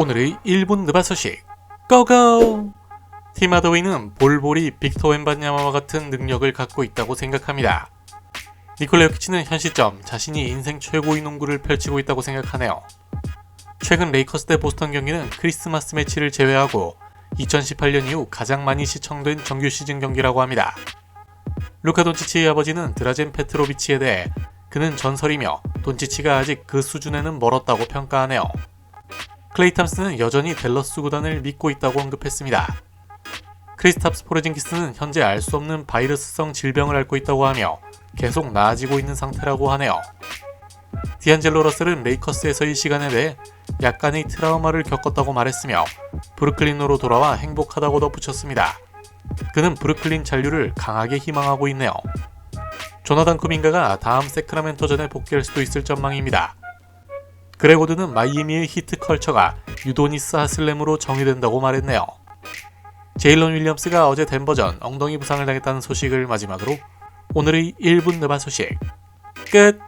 오늘의 1분 느바 소식 고고! 팀 하더웨이는 볼볼이 빅터 웬바냐마와 같은 능력을 갖고 있다고 생각합니다. 니콜라 요키치는 현 시점 자신이 인생 최고의 농구를 펼치고 있다고 생각하네요. 최근 레이커스 대 보스턴 경기는 크리스마스 매치를 제외하고 2018년 이후 가장 많이 시청된 정규 시즌 경기라고 합니다. 루카 돈치치의 아버지는 드라젠 페트로비치에 대해 그는 전설이며 돈치치가 아직 그 수준에는 멀었다고 평가하네요. 클레이 탐스는 여전히 댈러스 구단을 믿고 있다고 언급했습니다. 크리스탑스 포르징기스는 현재 알 수 없는 바이러스성 질병을 앓고 있다고 하며 계속 나아지고 있는 상태라고 하네요. 디안젤로 러셀은 레이커스에서의 시간에 대해 약간의 트라우마를 겪었다고 말했으며 브루클린으로 돌아와 행복하다고 덧붙였습니다. 그는 브루클린 잔류를 강하게 희망하고 있네요. 조나단 쿠민가가 다음 세크라멘토전에 복귀할 수도 있을 전망입니다. 그레고드는 마이애미의 히트 컬처가 유도니스 하슬렘으로 정의된다고 말했네요. 제일런 윌리엄스가 어제 덴버전 엉덩이 부상을 당했다는 소식을 마지막으로 오늘의 1분 느바 소식 끝!